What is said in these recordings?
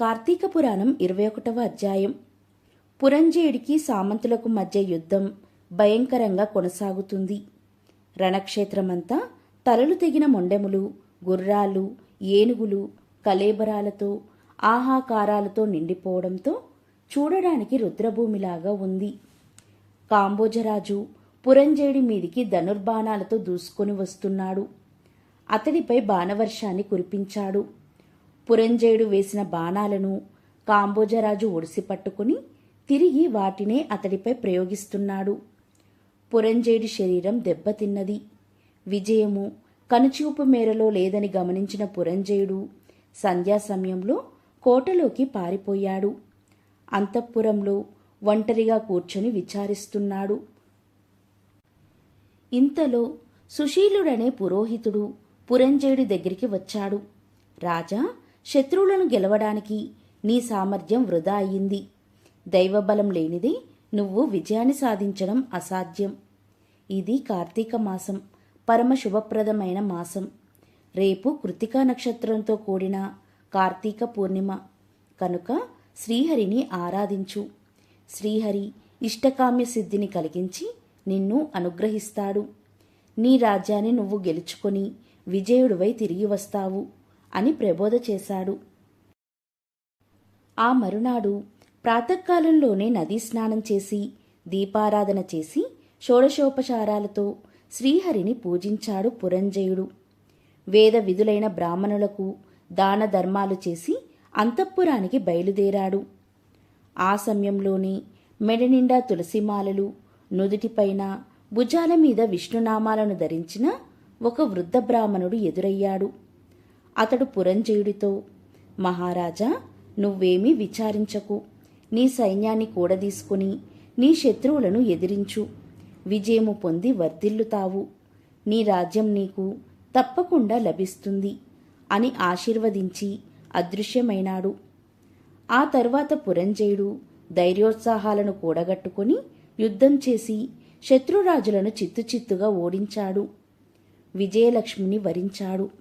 కార్తీక పురాణం ఇరవై ఒకటవ అధ్యాయం. పురంజేయుడికి సామంతులకు మధ్య యుద్ధం భయంకరంగా కొనసాగుతుంది. రణక్షేత్రమంతా తలలు తెగిన మొండెములు గుర్రాలు ఏనుగులు కలేబరాలతో ఆహాకారాలతో నిండిపోవడంతో చూడడానికి రుద్రభూమిలాగా ఉంది. కాంబోజరాజు పురంజేయుడి మీదికి ధనుర్బాణాలతో దూసుకొని వస్తున్నాడు. అతడిపై బాణవర్షాన్ని కురిపించాడు. పురంజేయుడు వేసిన బాణాలను కాంబోజరాజు ఒడిసి పట్టుకుని తిరిగి వాటినే అతడిపై ప్రయోగిస్తున్నాడు. పురంజేయుడి శరీరం దెబ్బతిన్నది. విజయము కనుచూపు మేరలో లేదని గమనించిన పురంజయుడు సంధ్యా సమయంలో కోటలోకి పారిపోయాడు. అంతఃపురంలో ఒంటరిగా కూర్చొని విచారిస్తున్నాడు. ఇంతలో సుశీలుడనే పురోహితుడు పురంజేయుడి దగ్గరికి వచ్చాడు. రాజా శత్రువులను గెలవడానికి నీ సామర్థ్యం వృధా అయింది. దైవబలం లేనిది నువ్వు విజయాన్ని సాధించడం అసాధ్యం. ఇది కార్తీక మాసం పరమ శుభప్రదమైన మాసం. రేపు కృతికా నక్షత్రంతో కూడిన కార్తీక పూర్ణిమ. కనుక శ్రీహరిని ఆరాధించు. శ్రీహరి ఇష్టకామ్య సిద్ధిని కలిగించి నిన్ను అనుగ్రహిస్తాడు. నీ రాజ్యాన్ని నువ్వు గెలుచుకొని విజయుడివై తిరిగి వస్తావు. అని ప్రబోధ చేశాడు. ఆ మరునాడు ప్రాతకాలంలోనే నదీ స్నానం చేసి దీపారాధన చేసి షోడశోపచారాలతో శ్రీహరిని పూజించాడు పురంజయుడు. వేద విధులైన బ్రాహ్మణులకు దాన ధర్మాలు చేసి అంతఃపురానికి బయలుదేరాడు. ఆ సమయంలోనే మెడనిండా తులసిమాలలు నుదుటిపైన భుజాల మీద విష్ణునామాలను ధరించిన ఒక వృద్ధ బ్రాహ్మణుడు ఎదురయ్యాడు. అతడు పురంజయుడితో మహారాజా నువ్వేమీ విచారించకు. నీ సైన్యాన్ని కూడదీసుకుని నీ శత్రువులను ఎదిరించు. విజయము పొంది వర్ధిల్లుతావు. నీ రాజ్యం నీకు తప్పకుండా లభిస్తుంది అని ఆశీర్వదించి అదృశ్యమైనాడు. ఆ తర్వాత పురంజయుడు ధైర్యోత్సాహాలను కూడగట్టుకుని యుద్ధం చేసి శత్రురాజులను చిత్తుచిత్తుగా ఓడించాడు. విజయలక్ష్మిని వరించాడు.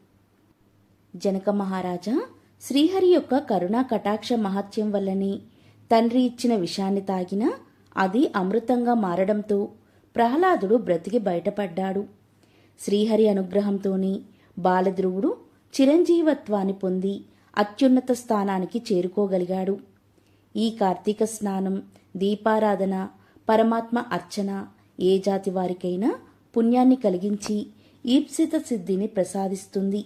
జనక మహారాజా శ్రీహరి యొక్క కరుణా కటాక్ష మహత్యం వల్లనే తండ్రి ఇచ్చిన విషాన్ని తాగినా అది అమృతంగా మారడంతో ప్రహ్లాదుడు బ్రతికి బయటపడ్డాడు. శ్రీహరి అనుగ్రహంతోనే బాలధ్రువుడు చిరంజీవత్వాన్ని పొంది అత్యున్నత స్థానానికి చేరుకోగలిగాడు. ఈ కార్తీక స్నానం దీపారాధన పరమాత్మ అర్చన ఏ జాతి వారికైనా పుణ్యాన్ని కలిగించి ఈప్సిత సిద్ధిని ప్రసాదిస్తుంది.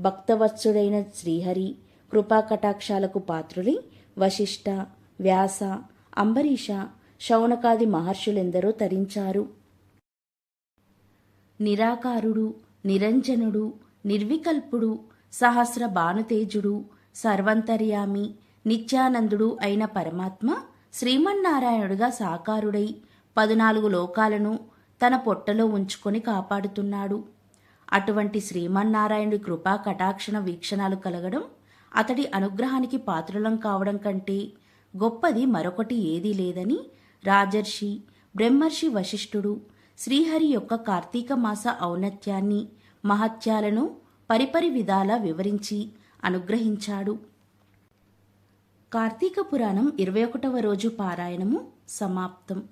భక్తవత్సుడైన శ్రీహరి కృపాకటాక్షాలకు పాత్రులై వశిష్ఠ వ్యాస అంబరీష శౌనకాది మహర్షులెందరో తరించారు. నిరాకారుడు నిరంజనుడు నిర్వికల్పుడు సహస్ర భానుతేజుడు సర్వంతర్యామి నిత్యానందుడు అయిన పరమాత్మ శ్రీమన్నారాయణుడుగా సాకారుడై పదునాలుగు లోకాలను తన పొట్టలో ఉంచుకొని కాపాడుతున్నాడు. అటువంటి శ్రీమన్నారాయణుడి కృపా కటాక్షణ వీక్షణాలు కలగడం అతడి అనుగ్రహానికి పాత్రులం కావడం కంటే గొప్పది మరొకటి ఏదీ లేదని రాజర్షి బ్రహ్మర్షి వశిష్ఠుడు శ్రీహరి యొక్క కార్తీక మాస ఔన్నత్యాన్ని మహత్యాలను పరిపరి విధాలా వివరించి అనుగ్రహించాడు. కార్తీక పురాణం ఇరవై ఒకటవ రోజు పారాయణము సమాప్తం.